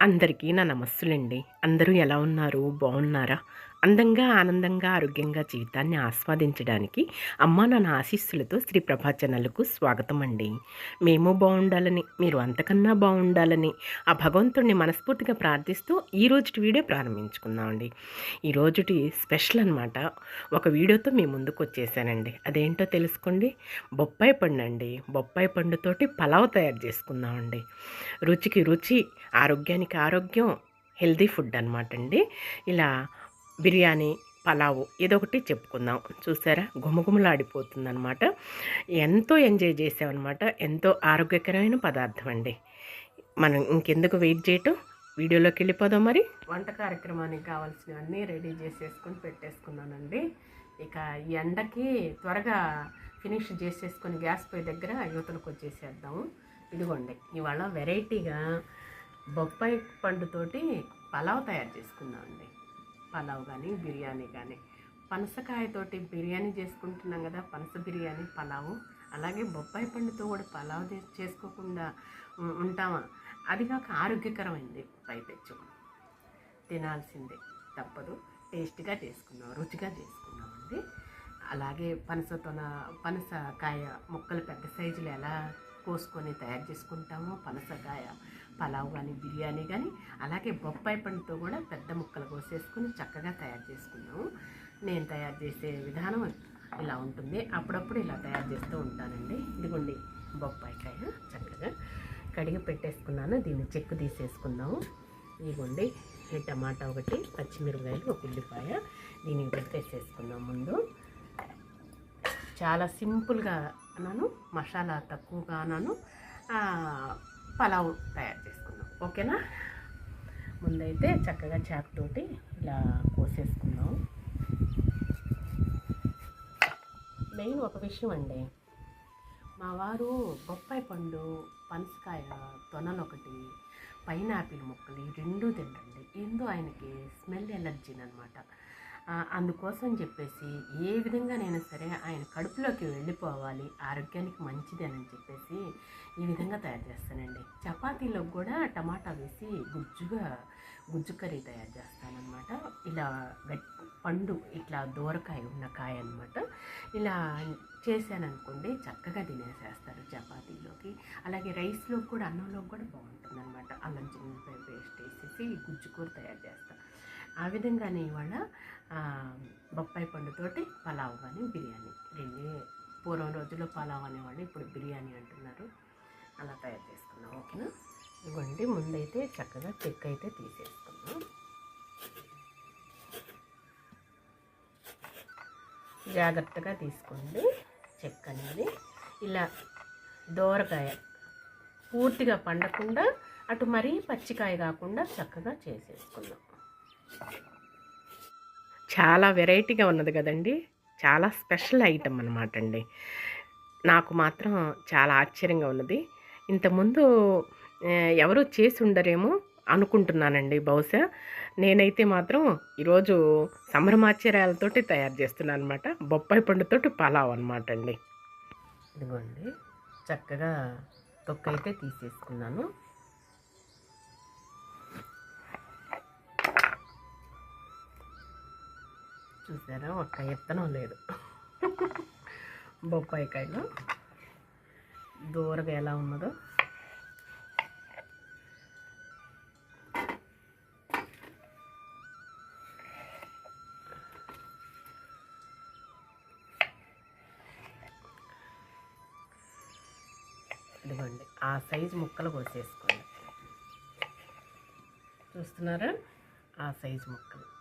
అందరికీ నా నమస్సులండి. అందరూ ఎలా ఉన్నారు? బాగున్నారా? అందంగా ఆనందంగా ఆరోగ్యంగా జీవితాన్ని ఆస్వాదించడానికి అమ్మా నాన్న ఆశీస్సులతో శ్రీ ప్రభా ఛానల్కు స్వాగతం అండి మేము బాగుండాలని మీరు అంతకన్నా బాగుండాలని ఆ భగవంతుడిని మనస్ఫూర్తిగా ప్రార్థిస్తూ ఈ రోజుటి వీడియో ప్రారంభించుకుందామండి. ఈ రోజుటి స్పెషల్ అనమాట ఒక వీడియోతో మీ ముందుకు వచ్చేసానండి. అదేంటో తెలుసుకోండి? బొప్పాయి పండు అండి బొప్పాయి పండుతోటి పలావ్ తయారు చేసుకుందామండి. రుచికి రుచి ఆరోగ్యానికి ఆరోగ్యం హెల్దీ ఫుడ్ అనమాట అండి. ఇలా బిర్యానీ పలావు ఇదొకటి చెప్పుకుందాం. చూసారా? గుమగుమలాడిపోతుందనమాట ఎంతో ఎంజాయ్ చేసామన్నమాట. ఎంతో ఆరోగ్యకరమైన పదార్థం అండి మనం ఇంకెందుకు వెయిట్ చేయటం? వీడియోలోకి వెళ్ళిపోదాం మరి. వంట కార్యక్రమానికి కావాల్సినవన్నీ రెడీ చేసేసుకొని పెట్టేసుకున్నానండి. ఇక ఈ ఎండకి త్వరగా ఫినిష్ చేసేసుకొని గ్యాస్ పొయ్యి దగ్గర యువతలకు వచ్చేసేద్దాము ఇదిగోండి ఇవాళ వెరైటీగా బొప్పాయి పండుతోటి పలావ్ తయారు చేసుకుందామండి. పలావ్ కానీ బిర్యానీ కానీ పనసకాయతోటి బిర్యానీ చేసుకుంటున్నాం కదా పనస బిర్యానీ పలావు. అలాగే బొప్పాయి పండుతో కూడా పలావ్ చేసుకోకుండా ఉంటామా? అది కాక ఆరోగ్యకరమైంది పైపెచ్చు. తినాల్సిందే. తప్పదు. టేస్ట్గా చేసుకున్నాం రుచిగా చేసుకున్నామండి అలాగే పనసతోన పనసకాయ ముక్కలు పెద్ద సైజులు ఎలా కోసుకొని తయారు చేసుకుంటామో పనసకాయ పలావ్ కానీ బిర్యానీ కానీ అలాగే బొప్పాయి పండుతో కూడా పెద్ద ముక్కలు కోసేసుకుని చక్కగా తయారు చేసుకున్నాము. నేను తయారు చేసే విధానం ఇలా ఉంటుంది. అప్పుడప్పుడు ఇలా తయారు చేస్తూ ఉంటానండి. ఇదిగోండి బొప్పాయికాయ చక్కగా కడిగి పెట్టేసుకున్నాను. దీన్ని చెక్కు తీసేసుకుందాము. ఇదిగోండి ఈ టమాటా ఒకటి పచ్చిమిరపకాయలు ఒక ఉల్లిపాయ. దీనికి పెట్టేసేసుకుందాం ముందు. చాలా సింపుల్గా అన్నాను మసాలా తక్కువగా అన్నాను. పలావ్ తయారు చేసుకుందాం. ఓకేనా? ముందైతే చక్కగా చేపతోటి ఇలా కోసేసుకుందాం. మెయిన్ ఒక విషయం అండి. మా వారు బొప్పాయి పండు పనసకాయ తొనలు ఒకటి పైనాపిల్ ముక్కలు ఈ రెండు తింటండి. ఏందో ఆయనకి స్మెల్ ఎలర్జీని అనమాట. అందుకోసం చెప్పేసి ఏ విధంగానైనా సరే ఆయన కడుపులోకి వెళ్ళిపోవాలి ఆరోగ్యానికి మంచిదేనని చెప్పేసి ఈ విధంగా తయారు చేస్తానండి. చపాతీలో కూడా టమాటా వేసి గుజ్జుగా గుజ్జు కర్రీ తయారు చేస్తానన్నమాట. ఇలా పండు ఇట్లా దూరకాయ ఉన్న కాయ అనమాట ఇలా చేశాననుకోండి చక్కగా తినేసేస్తారు చపాతీలోకి. అలాగే రైస్లో కూడా అన్నంలోకి కూడా బాగుంటుంది అనమాట అల్లం చిన్న పేస్ట్ వేసేసి గుజ్జు కూర తయారు చేస్తాను. ఆ విధంగానే ఇవాళ బొప్పాయి పండుతోటి పలావ్ కానీ బిర్యానీ. రెండే పూర్వం రోజుల్లో పలావ్ అనేవాళ్ళు ఇప్పుడు బిర్యానీ అంటున్నారు. అలా తయారు చేసుకున్నాం ఓకేనా? ఇవ్వండి ముందైతే చక్కగా చెక్ అయితే తీసేసుకున్నాం జాగ్రత్తగా తీసుకోండి చెక్ అనేది. ఇలా దోరకాయ పూర్తిగా పండకుండా అటు మరీ పచ్చికాయ కాకుండా చక్కగా చేసేసుకుందాం. చాలా వెరైటీగా ఉన్నది కదండి. చాలా స్పెషల్ ఐటమ్ అనమాట అండి. నాకు మాత్రం చాలా ఆశ్చర్యంగా ఉన్నది. ఇంతకుముందు ఆ, ఎవరు చేసి ఉండరేమో అనుకుంటున్నానండి బహుశా. నేనైతే మాత్రం ఈరోజు సంభ్రమాశ్చర్యాలతోటి తయారు చేస్తున్నాను అనమాట బొప్పాయి పండుతోటి పలావ్ అనమాట అండి. ఇదిగోండి. చక్కగా తొక్క అయితే తీసేసుకున్నాను. చూసారా? ఒక్క ఎత్తనం లేదు. బొప్పాయికాయలు. దూరగా ఎలా ఉన్నదో. ఇదిగోండి ఆ సైజు ముక్కలు కోసేసుకోండి. చూస్తున్నారా? ఆ సైజు ముక్కలు.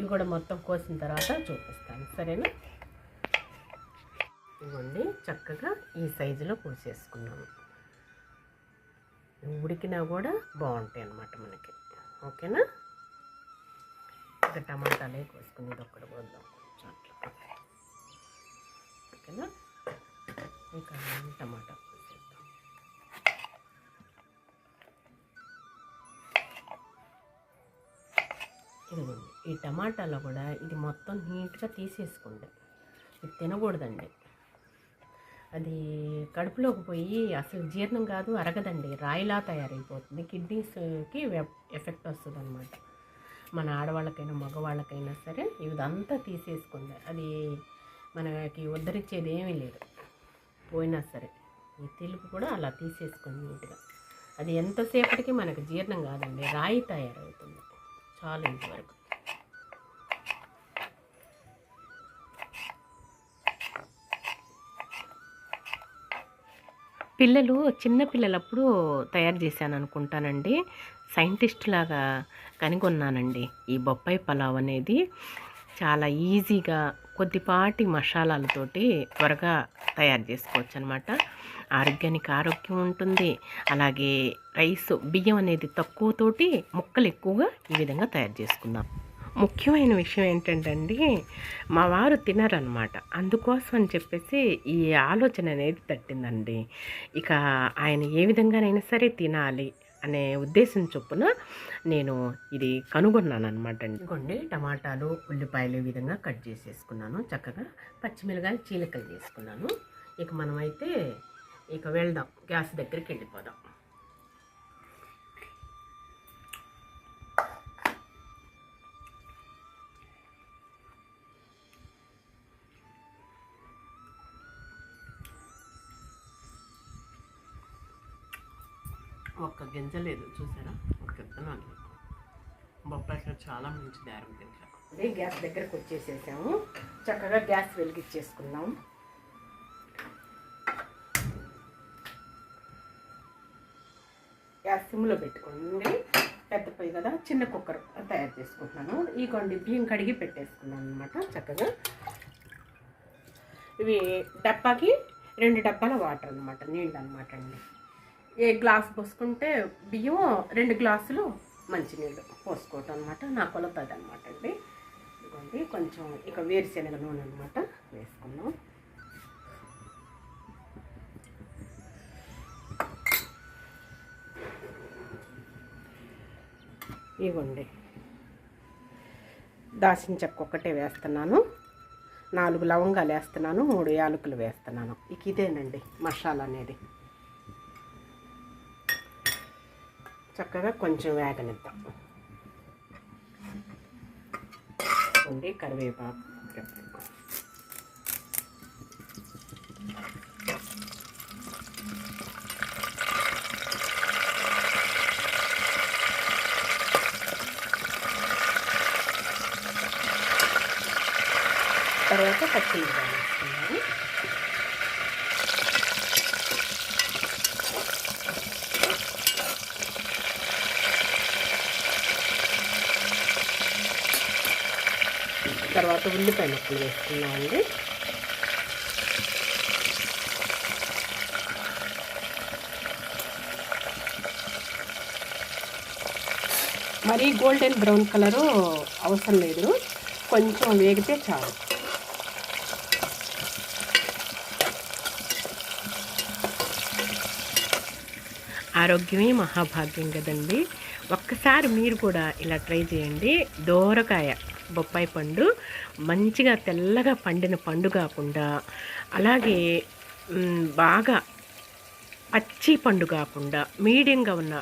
ఇవి కూడా మొత్తం కోసిన తర్వాత చూపిస్తాను. సరేనా? ఇవ్వండి చక్కగా ఈ సైజులో కోసేసుకున్నాము. ఉడికినా కూడా బాగుంటాయి అన్నమాట మనకి. ఓకేనా? ఇక టమాటాలే కోసుకుని ఇది ఒక్కటి పోద్దాం కొంచెం అట్లా ఓకేనా? ఇంకా టమాటా. ఇదిగోండి ఈ టమాటాలో కూడా ఇది మొత్తం నీట్గా తీసేసుకోండి ఇది తినకూడదండి. అది కడుపులోకి పోయి అసలు జీర్ణం కాదు అరగదండి. రాయిలా తయారైపోతుంది. కిడ్నీస్కి ఎఫెక్ట్ వస్తుంది అనమాట మన ఆడవాళ్ళకైనా మగవాళ్ళకైనా సరే ఇదంతా తీసేసుకోండి అది మనకి ఉద్ధరించేది ఏమీ లేదు. పోయినా సరే ఈ తెలుపు కూడా అలా తీసేసుకోండి నీట్గా. అది ఎంతసేపటికి మనకు జీర్ణం కాదండి. రాయి తయారవుతుంది. చాలు ఇంతవరకు పిల్లలు చిన్న పిల్లలప్పుడు తయారు చేశాను అనుకుంటానండి సైంటిస్ట్ లాగా కనుగొన్నానండి. ఈ బొప్పాయి పలావ్ అనేది చాలా ఈజీగా కొద్దిపాటి మసాలాలతోటి త్వరగా తయారు చేసుకోవచ్చు అనమాట ఆరోగ్యానికి ఆరోగ్యం ఉంటుంది. అలాగే రైస్ బియ్యం అనేది తక్కువతోటి ముక్కలు ఎక్కువగా ఈ విధంగా తయారు చేసుకుందాం. ముఖ్యమైన విషయం ఏంటంటే అండి మా వారు తినరనమాట. అందుకోసం అని చెప్పేసి ఈ ఆలోచన అనేది తట్టిందండి. ఇక ఆయన ఏ విధంగానైనా సరే తినాలి. అనే ఉద్దేశం చొప్పున నేను ఇది కనుగొన్నాను అనమాట అండి. కొన్ని టమాటాలు ఉల్లిపాయలు ఈ విధంగా కట్ చేసేసుకున్నాను. చక్కగా పచ్చిమిరకాయలు చీలికలు చేసుకున్నాను ఇక మనమైతే ఇక వెళ్దాం గ్యాస్ దగ్గరికి వెళ్ళిపోదాం. ఒక్క గింజ లేదు చూసారా? ఒక చెప్తున్నాను బొప్పాయి చాలా మంచిది ఆరోగ్యంగా అదే గ్యాస్ దగ్గరకు వచ్చేసేసాము. చక్కగా గ్యాస్ వెలిగించేసుకున్నాం గ్యాస్ సిమ్లో పెట్టుకోండి. పెద్ద పొయ్యి కదా చిన్న కుక్కర్ తయారు చేసుకుంటున్నాను. ఈ కొండి బియ్యం కడిగి పెట్టేసుకున్నాను అనమాట చక్కగా. ఇవి డబ్బాకి రెండు డబ్బాల వాటర్ అనమాట నీళ్ళు అనమాట అండి. ఏ గ్లాస్ పోసుకుంటే బియ్యం రెండు గ్లాసులు మంచినీళ్ళు పోసుకోవటం అనమాట నా కొలత అది అనమాట అండి. ఇదిగోండి కొంచెం ఇక వేరుశనగ నూనె అనమాట వేసుకున్నాం ఇవ్వండి దాచిన చెక్క ఒక్కటే వేస్తున్నాను. నాలుగు లవంగాలు వేస్తున్నాను మూడు యాలకులు వేస్తున్నాను. ఇక ఇదేనండి మసాలా అనేది. చక్కగా కొంచెం వేగనిద్దాం. ఉండి కరివేపాకు తర్వాత పచ్చిమిరపకాయలు వేసుకున్నాను తర్వాత ఉల్లిపాయ ముక్కలు వేసుకున్నామండి మరీ గోల్డెన్ బ్రౌన్ కలరు అవసరం లేదు. కొంచెం వేగితే చాలు. ఆరోగ్యమే మహాభాగ్యం కదండి. ఒక్కసారి మీరు కూడా ఇలా ట్రై చేయండి. దోరకాయ. బొప్పాయి పండు మంచిగా తెల్లగా పండిన పండు కాకుండా అలాగే బాగా పచ్చి పండు కాకుండా మీడియంగా ఉన్న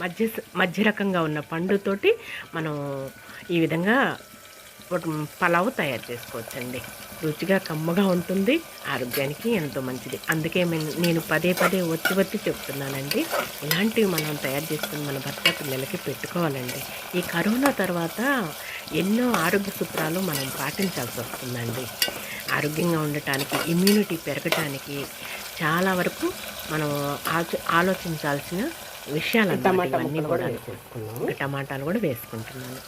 మధ్య మధ్య రకంగా ఉన్న పండుతోటి మనం ఈ విధంగా పలావ్ తయారు చేసుకోవచ్చండి. రుచిగా కమ్మగా ఉంటుంది. ఆరోగ్యానికి ఎంతో మంచిది. అందుకే నేను పదే పదే వచ్చి వచ్చి చెప్తున్నానండి. ఇలాంటివి మనం తయారు చేసుకుని మన భర్త పిల్లలకి పెట్టుకోవాలండి. ఈ కరోనా తర్వాత ఎన్నో ఆరోగ్య సూత్రాలు మనం పాటించాల్సి వస్తుందండి. ఆరోగ్యంగా ఉండటానికి ఇమ్యూనిటీ పెరగటానికి చాలా వరకు మనం ఆలోచించాల్సిన విషయాలు ఇవన్నీ కూడా టమాటాలు కూడా వేసుకుంటున్నాను.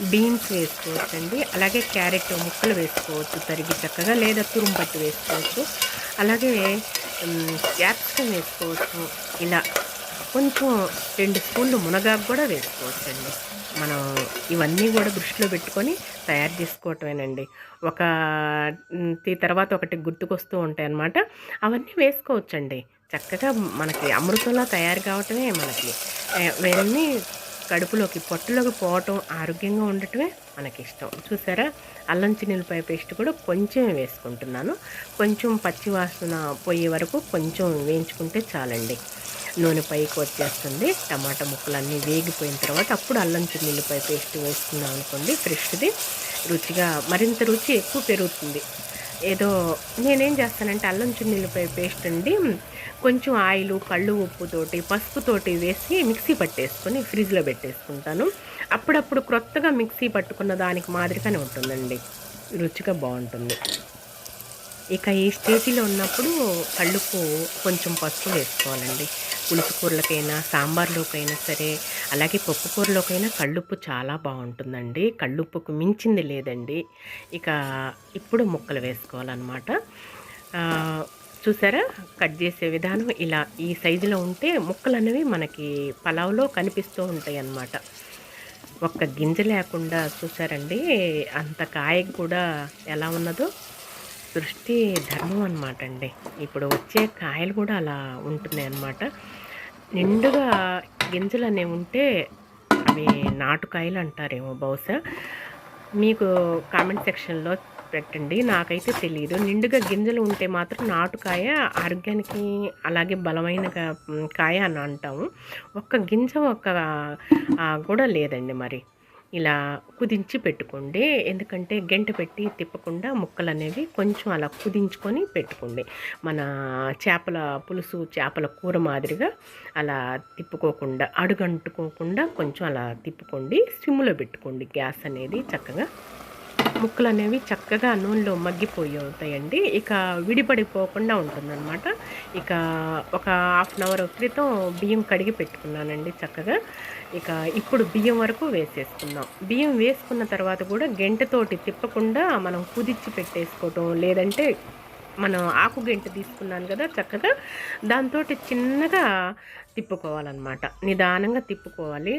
బీన్స్ వేసుకోవచ్చండి. అలాగే క్యారెట్ ముక్కలు వేసుకోవచ్చు తరిగి చక్కగా లేదా తురుంపట్టు వేసుకోవచ్చు. అలాగే క్యాప్సికమ్ వేసుకోవచ్చు. ఇలా కొంచెం రెండు స్పూన్లు మునగాకు కూడా వేసుకోవచ్చండి. మనం ఇవన్నీ కూడా దృష్టిలో పెట్టుకొని తయారు చేసుకోవటమేనండి. ఒక తర్వాత ఒకటి గుర్తుకొస్తూ ఉంటాయి అన్నమాట అవన్నీ వేసుకోవచ్చండి. చక్కగా మనకి అమృతంలా తయారు కావటమే మనకి. ఏ, ఇవన్నీ కడుపులోకి పొట్టలోకి పోవటం ఆరోగ్యంగా ఉండటమే మనకి ఇష్టం చూసారా? అల్లం చిన్నులపాయ పేస్ట్ కూడా కొంచెం వేసుకుంటున్నాను. కొంచెం పచ్చి వాసన పోయే వరకు కొంచెం వేయించుకుంటే చాలండి. నూనె పైకి వచ్చేస్తుంది. టమాటా ముక్కలన్నీ వేగిపోయిన తర్వాత అప్పుడు అల్లం చిన్నులపాయ పేస్ట్ వేసుకున్నాం అనుకోండి ఫ్రెష్ది. రుచిగా మరింత రుచి ఎక్కువ పెరుగుతుంది. ఏదో నేనేం చేస్తానంటే అల్లం చున్నీలపై పేస్ట్ అండి. కొంచెం ఆయిల్ కళ్ళు ఉప్పుతోటి పసుపుతోటి వేసి మిక్సీ పట్టేసుకొని ఫ్రిడ్జ్లో పెట్టేసుకుంటాను. అప్పుడప్పుడు క్రొత్తగా మిక్సీ పట్టుకున్న దానికి మాదిరిగానే ఉంటుందండి. రుచిగా బాగుంటుంది. ఇక ఈ స్టేజీలో ఉన్నప్పుడు కళ్ళుప్పు కొంచెం పసుపు వేసుకోవాలండి. పులుసు కూరలకైనా సాంబార్లోకైనా సరే అలాగే పప్పు కూరలోకైనా కళ్ళుప్పు చాలా బాగుంటుందండి. కళ్ళుప్పుకు మించింది లేదండి. ఇక ఇప్పుడు ముక్కలు వేసుకోవాలన్నమాట. చూసారా? కట్ చేసే విధానం ఇలా ఈ సైజులో ఉంటే ముక్కలు అనేవి మనకి పలావ్లో కనిపిస్తూ ఉంటాయి అన్నమాట ఒక్క గింజ లేకుండా చూసారండి. అంత కాయకు కూడా ఎలా ఉన్నదో సృష్టి ధర్మం అనమాట అండి ఇప్పుడు వచ్చే కాయలు కూడా అలా ఉంటున్నాయి అన్నమాట. నిండుగా గింజలు అనేవి ఉంటే అవి నాటుకాయలు అంటారేమో బహుశా. మీకు కామెంట్ సెక్షన్లో పెట్టండి. నాకైతే తెలియదు నిండుగా గింజలు ఉంటే మాత్రం నాటుకాయ ఆరోగ్యానికి అలాగే బలమైన కాయ అని అంటాము. ఒక్క గింజ ఒక్క కూడా లేదండి మరి. ఇలా కుదించి పెట్టుకోండి. ఎందుకంటే గంట పెట్టి తిప్పకుండా ముక్కలు అనేవి కొంచెం అలా కుదించుకొని పెట్టుకోండి. మన చేపల పులుసు చేపల కూర మాదిరిగా అలా తిప్పుకోకుండా అడుగంటుకోకుండా కొంచెం అలా తిప్పుకోండి. సిమ్లో పెట్టుకోండి గ్యాస్ అనేది చక్కగా. ముక్కలు అనేవి చక్కగా నూనెలో మగ్గిపోయి అవుతాయండి ఇక విడిపడిపోకుండా ఉంటుందన్నమాట. ఇక ఒక హాఫ్ అన్ అవర్ క్రితం బియ్యం కడిగి పెట్టుకున్నానండి చక్కగా. ఇక ఇప్పుడు బియ్యం వరకు వేసేసుకుందాం. బియ్యం వేసుకున్న తర్వాత కూడా గెంటతోటి తిప్పకుండా మనం కుదిచ్చి పెట్టేసుకోవటం లేదంటే మనం ఆకు గెంట తీసుకున్నాను కదా చక్కగా దాంతో చిన్నగా తిప్పుకోవాలన్నమాట. నిదానంగా తిప్పుకోవాలి.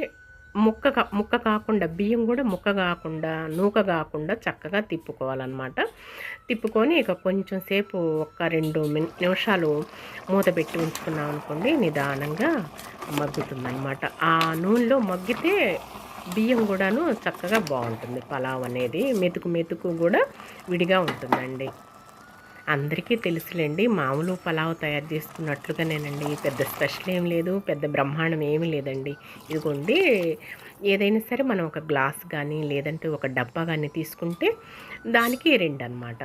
ముక్క కా- ముక్క కాకుండా బియ్యం కూడా ముక్క కాకుండా నూక కాకుండా చక్కగా తిప్పుకోవాలన్నమాట. తిప్పుకొని ఇక కొంచెం సేపు ఒక రెండు నిమిషాలు మూత పెట్టి ఉంచుకున్నాం అనుకోండి నిదానంగా మగ్గుతుందన్నమాట. ఆ నూనెలో మగ్గితే బియ్యం కూడాను చక్కగా బాగుంటుంది. పలావ్ అనేది మెతుకు మెతుకు కూడా విడిగా ఉంటుందండి. అందరికీ తెలుసులేండి మామూలు పలావ్ తయారు చేసుకున్నట్లుగానేనండి పెద్ద స్పెషల్ ఏం లేదు పెద్ద బ్రహ్మాండం ఏమీ లేదండి. ఇదిగోండి ఏదైనా సరే మనం ఒక గ్లాస్ కానీ లేదంటే ఒక డబ్బా కానీ తీసుకుంటే దానికి రెండు అనమాట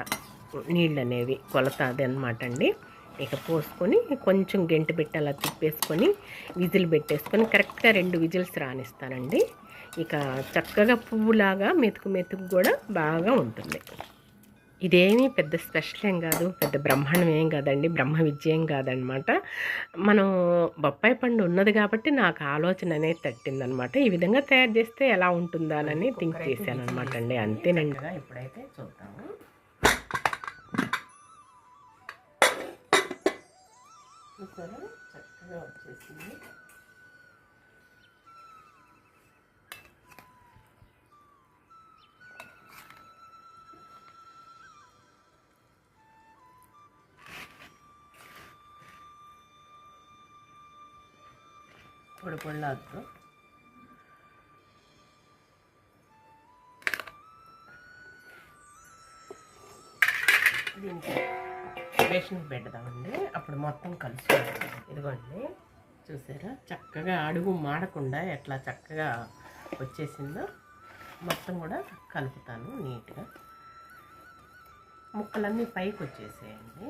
నీళ్ళు అనేవి కొలత అది అనమాట అండి ఇక పోసుకొని కొంచెం గెంట పెట్టి అలా తిప్పేసుకొని విజిల్ పెట్టేసుకొని కరెక్ట్గా రెండు విజిల్స్ రానిస్తానండి. ఇక చక్కగా పువ్వులాగా మెతుకు మెతుకు కూడా బాగా ఉంటుంది. ఇదేమీ పెద్ద స్పెషల్ ఏం కాదు పెద్ద బ్రహ్మాండం ఏం కాదండి బ్రహ్మ విద్య ఏం కాదనమాట. మనం బొప్పాయి పండు ఉన్నది కాబట్టి నాకు ఆలోచన అనేది తట్టిందనమాట. ఈ విధంగా తయారు చేస్తే ఎలా ఉంటుందా అని థింక్ చేశాను అనమాట అండి అంతేనండి. ఇప్పుడైతే చూద్దాము. చక్కగా పొడి పొడిలాడుతూ దీనికి బేషన్ పెడదామండి అప్పుడు మొత్తం కలిసి ఇదిగోండి చూసారా? చక్కగా అడుగు మాడకుండా ఎట్లా చక్కగా వచ్చేసిందో మొత్తం కూడా కలుపుతాను నీట్గా. ముక్కలన్నీ పైకి వచ్చేసేయండి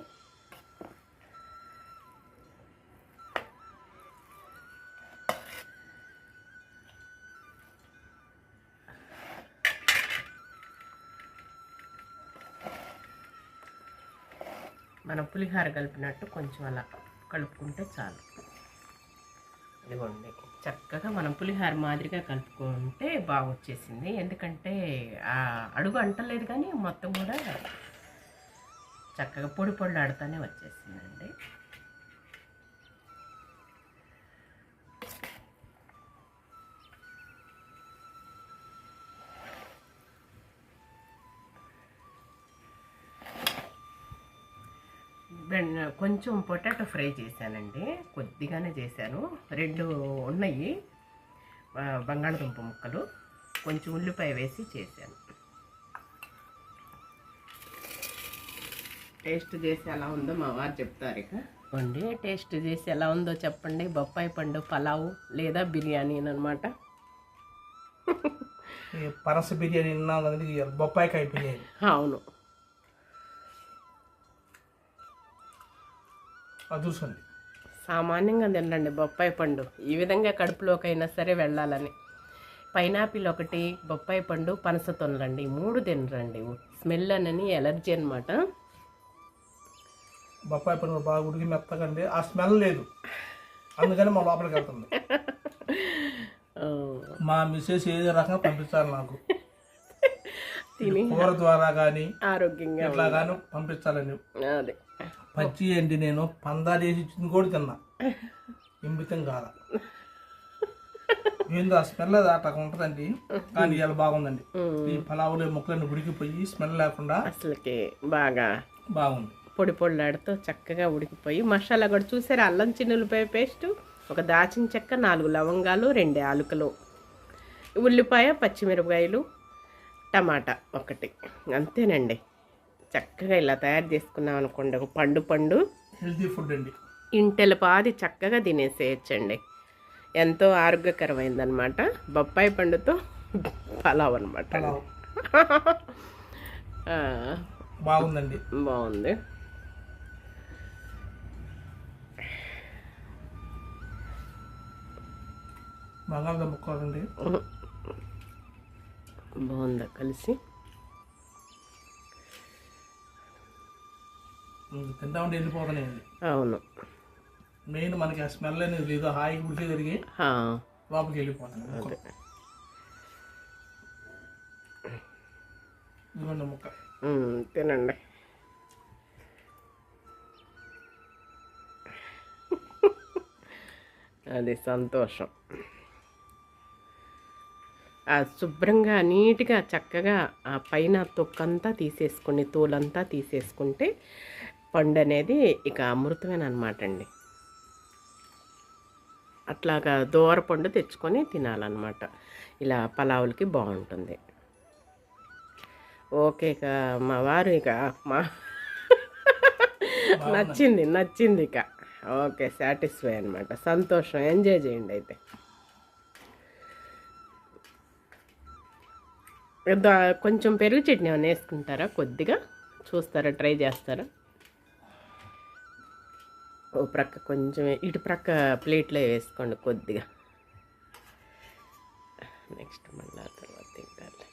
మనం పులిహార కలిపినట్టు కొంచెం అలా కలుపుకుంటే చాలు. ఇదిగోండి చక్కగా మనం పులిహార మాదిరిగా కలుపుకుంటే బాగా వచ్చేసింది ఎందుకంటే ఆ అడుగు అంటలేదు కానీ మొత్తం కూడా చక్కగా పొడి పొడి ఆడుతూనే వచ్చేసిందండి. కొంచెం పొటాటో ఫ్రై చేశానండి. కొద్దిగానే చేశాను. రెండు ఉన్నాయి. బంగాళదుంప ముక్కలు. కొంచెం ఉల్లిపాయ వేసి చేశాను. టేస్ట్ చేసి ఎలా ఉందో మా వారు చెప్తారు ఇక. అండి టేస్ట్ చేసి ఎలా ఉందో చెప్పండి. బొప్పాయి పండు పలావు లేదా బిర్యానీ అనమాట. ఈ పనస బిర్యానీ బొప్పాయికాయ బిర్యానీ. అవును. అది చూసండి సామాన్యంగా తినండి బొప్పాయి పండు. ఈ విధంగా కడుపులోకైనా సరే వెళ్ళాలని. పైనాపిల్ ఒకటి బొప్పాయి పండు పనస తొనలండి మూడు తినరండి. స్మెల్ అని ఎలర్జీ అనమాట బొప్పాయి పండు బాగా ఉడికి మెత్తకండి ఆ స్మెల్ లేదు. అందుకని మా లోపలికి వెళ్తుంది మా మిస్సెస్ ఏదో రకంగా పంపించాలి నాకు. తిని కూర ద్వారా కానీ ఆరోగ్యంగా ఇట్లా కానీ పంపించాలని. అదే. పచ్చి ఏంటి నేను? పందాలు వేసి ఇచ్చింది కూడా తిన్నా. ఇంబితం కాల. ఏందో ఆ స్మెల్ అట్లా ఉంటుందండి. కానీ ఇలా బాగుందండి. ఈ పలావులో ముక్కలన్నీ ఉడికిపోయి స్మెల్ లేకుండా అసలుకి బాగా బాగుంది. పొడి పొడిలాడుతూ చక్కగా ఉడికిపోయి మసాలా కూడా చూసారా? అల్లం చిన్నులపాయ పేస్ట్ ఒక దాచిన చెక్క నాలుగు లవంగాలు రెండు యాలకులు ఉల్లిపాయ పచ్చిమిరపకాయలు టమాటా ఒకటి. అంతేనండి. చక్కగా ఇలా తయారు చేసుకున్నాం అనుకోండి ఒక పండు పండు. హెల్తీ ఫుడ్ అండి. ఇంటెల పాది చక్కగా తినేసేయచ్చండి. ఎంతో ఆరోగ్యకరమైందనమాట బొప్పాయి పండుతో పలావ్ అనమాట బాగుందండి. బాగుంది. కూర అండి బాగుందా కలిసి? తింటా ఉంటే వెళ్ళిపోతున్నాయండి అవును. మెయిన్ మనకి ఆ స్మెల్ అనేది లేదు హాయిగా ఉడికి తిరిగి లోపలికి వెళ్ళిపోతుంది. ఇదిగోండి ముక్క. తినండి. అది సంతోషం. ఆ శుభ్రంగా నీట్గా చక్కగా ఆ పైన తొక్కంతా తీసేసుకుని తోలంతా తీసేసుకుంటే పండు అనేది ఇక అమృతమేనమాట అండి అట్లాగా దూర పండు తెచ్చుకొని తినాలన్నమాట. ఇలా పలావులకి బాగుంటుంది ఓకే ఇక మా వారు ఇక మా నచ్చింది నచ్చింది ఇక. ఓకే సాటిస్ఫై అనమాట సంతోషం. ఎంజాయ్ చేయండి అయితే. కొంచెం పెరుగు చట్నీ ఏమైనా వేసుకుంటారా? కొద్దిగా? చూస్తారా? ట్రై చేస్తారా? ఓ ప్రక్క కొంచెం ఇటు ప్రక్క ప్లేట్లో వేసుకోండి కొద్దిగా. నెక్స్ట్ మళ్ళీ తర్వాత తింటారు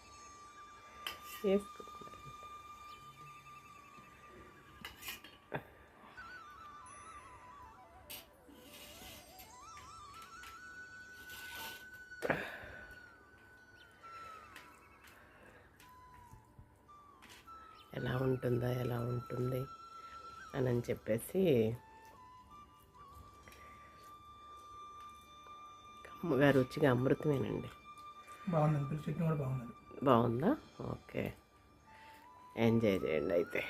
ఎలా ఉంటుందా ఎలా ఉంటుంది అని అని చెప్పేసి కమ్మగా రుచిగా అమృతమేనండి. చట్నీ కూడా బాగుందండి. బాగుందా? ఓకే. ఎంజాయ్ చేయండి అయితే.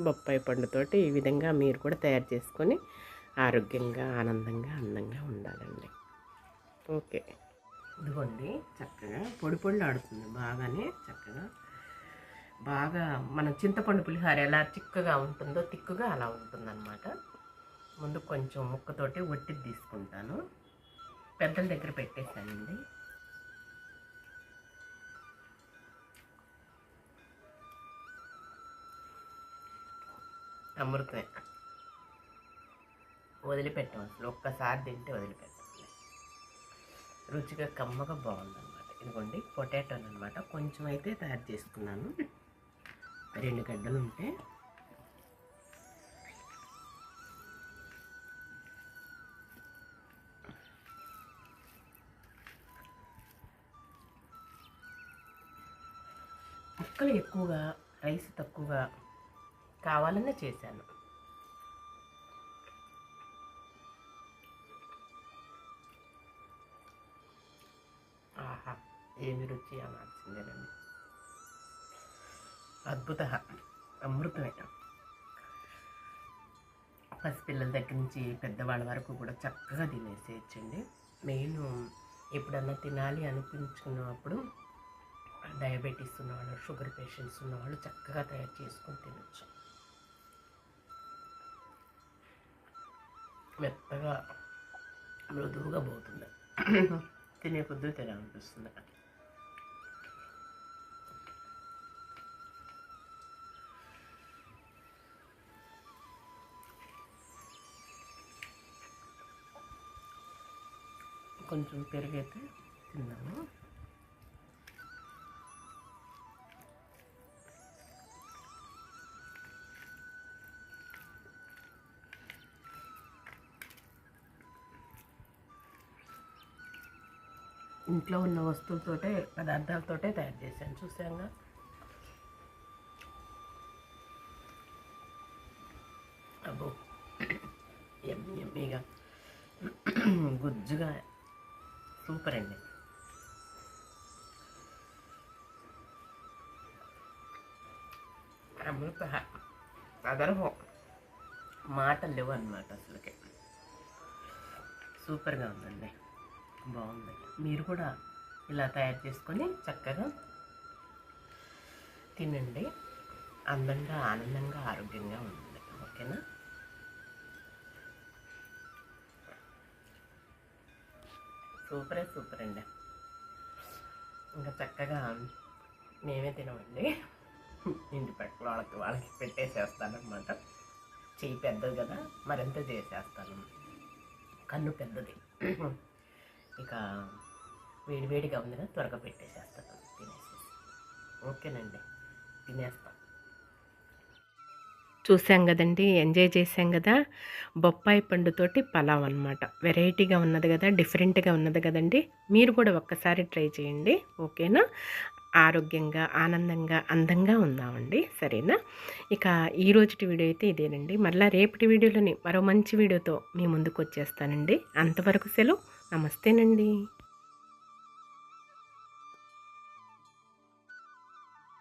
బొప్పాయి పండుతోటి ఈ విధంగా మీరు కూడా తయారు చేసుకొని ఆరోగ్యంగా ఆనందంగా అందంగా ఉండాలండి. ఓకే. ఇదిగోండి చక్కగా పొడి పొడి ఆడుతుంది బాగానే చక్కగా. బాగా మనం చింతపండు పులిహార ఎలా చిక్కగా ఉంటుందో తిక్కుగా అలా ఉంటుందన్నమాట. ముందు కొంచెం ముక్కతోటి ఒట్టిది తీసుకుంటాను. పెద్దల దగ్గర పెట్టేశానండి. అమృతమే. వదిలిపెట్టాం అసలు ఒక్కసారి తింటే వదిలిపెట్టాం రుచిగా కమ్మగా బాగుందన్నమాట. ఇదిగోండి పొటాటోలు అనమాట కొంచెం అయితే తయారు చేసుకున్నాను. రెండు గడ్డలు ఉంటే ముక్కలు ఎక్కువగా రైస్ తక్కువగా కావాలనే చేశాను. ఆహా ఏమి రుచి అనాల్సిందేనండి అద్భుత అమృతమే. పసిపిల్లల దగ్గర నుంచి పెద్దవాళ్ళ వరకు కూడా చక్కగా తినేసేయచ్చండి. మెయిన్ ఎప్పుడన్నా తినాలి అనిపించుకున్నప్పుడు డయాబెటీస్ ఉన్నవాళ్ళు షుగర్ పేషెంట్స్ ఉన్నవాళ్ళు చక్కగా తయారు చేసుకొని తినచ్చు. మెత్తగా మృదువుగా పోతుంది. తినే కొద్దీ తినాలనిపిస్తుంది కొంచెం పెరుగైతే తిన్నాము. ఇంట్లో ఉన్న వస్తువులతోటే పదార్థాలతోటే తయారు చేశాను. చూసాంగా అబ్బో. ఎమ్మి ఎమ్మిగా. గుజ్జుగా. సూపర్ అండి. అమృత అదర్భం మాటలు లేవు అనమాట అసలుకే. సూపర్గా ఉందండి. బాగుంది. మీరు కూడా ఇలా తయారు చేసుకొని చక్కగా తినండి. అందంగా ఆనందంగా ఆరోగ్యంగా ఉండండి. ఓకేనా? సూపరే సూపర్ అండి. ఇంకా చక్కగా మేమే తినమండి. ఇంటి పక్కల వాళ్ళకి వాళ్ళకి పెట్టేసేస్తానమాట చెయ్యి పెద్దది కదా మరింత చేసేస్తాను. కన్ను పెద్దది. ఇక వేడివేడిగా ఉంది కదా త్వరగా పెట్టేసేస్తాను తినేసి ఓకేనండి. తినేస్తాను చూసాం కదండి ఎంజాయ్ చేసాం కదా. బొప్పాయి పండుతోటి పలావ్ అనమాట వెరైటీగా ఉన్నది కదా డిఫరెంట్గా ఉన్నది కదండి. మీరు కూడా ఒక్కసారి ట్రై చేయండి. ఓకేనా? ఆరోగ్యంగా ఆనందంగా అందంగా ఉందామండి సరేనా? ఇక ఈ రోజుటి వీడియో అయితే ఇదేనండి. మళ్ళీ రేపటి వీడియోలోని మరో మంచి వీడియోతో మీ ముందుకు వచ్చేస్తానండి. అంతవరకు సెలవు. నమస్తేనండి.